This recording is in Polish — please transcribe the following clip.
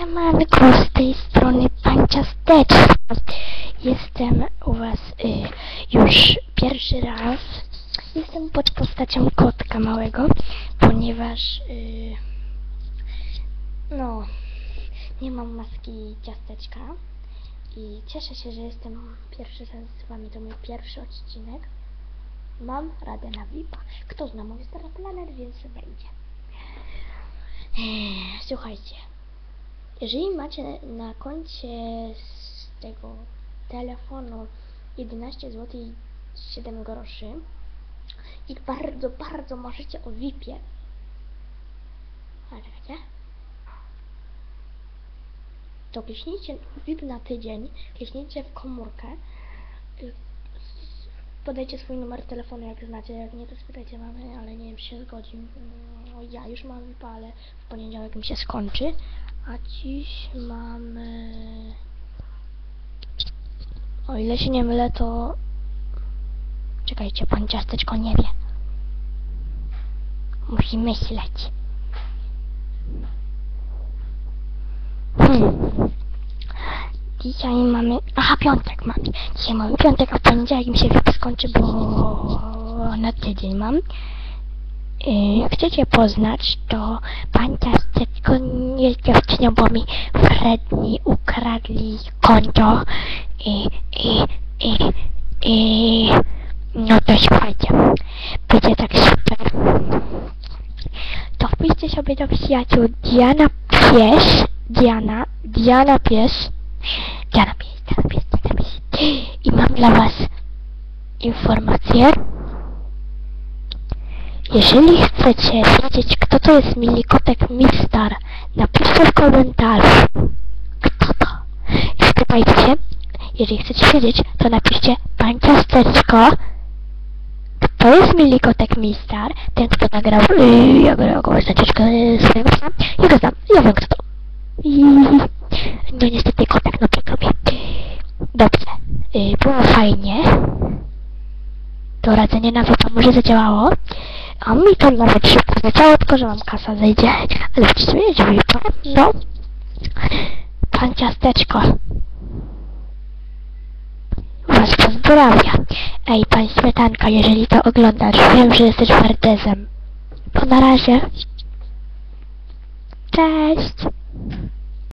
Siemanko, z tej strony Pan Ciasteczko. Jestem u Was y, już pierwszy raz. Jestem pod postacią kotka małego, ponieważ y, no, nie mam maski ciasteczka i cieszę się, że jestem pierwszy raz z Wami. To mój pierwszy odcinek. Mam radę na VIP-a. Kto zna mój Star Planet, więc będzie. Słuchajcie, jeżeli macie na koncie z tego telefonu 11 zł i 7 groszy i bardzo, bardzo marzycie o VIP-ie, a czekajcie, to kliknijcie VIP na tydzień, kliknijcie w komórkę, podajcie swój numer telefonu jak znacie, jak nie to spytajcie mamy, ale nie wiem czy się zgodzi. No, ja już mam VIP, ale w poniedziałek mi się skończy, a dziś mamy... O ile się nie mylę, to... Czekajcie, pan ciasteczko nie wie. Musi myśleć. Hmm. Dzisiaj mamy... Aha, piątek mam. Dzisiaj mamy piątek, a w poniedziałek mi się skończy, bo na tydzień mam. Yy, chcecie poznać, to pan ciasteczko nie dziewczyną, bo mi wredni ukradli konto i, i, i, i no to słuchajcie, będzie tak super. To wpiszcie sobie do przyjaciół Diana Pies, Diana, Diana Pies, Diana Pies, Diana Pies, Diana Pies. I mam dla was informację. Jeżeli chcecie wiedzieć, kto to jest Milikotek Milstar, napiszcie w komentarzu, kto to. I wpytajcie, jeżeli chcecie wiedzieć, to napiszcie Pan Ciasteczko, kto jest Milikotek Milstar, ten kto nagrał, yy, jak reagować na cieczkę swojego psa, ja go znam, ja wiem kto to. I, no niestety kotek, no przykro. Dobrze, yy, było fajnie. To radzenie na wypa może zadziałało. A mi to nawet szybko zadziałało, tylko że mam kasa zejdzie. Ale chcecie mieć wypa? No. Pan Ciasteczko. Was pozdrawia. Ej, pan Śmietanka, jeżeli to oglądasz, wiem, że jesteś fardezem. To na razie. Cześć.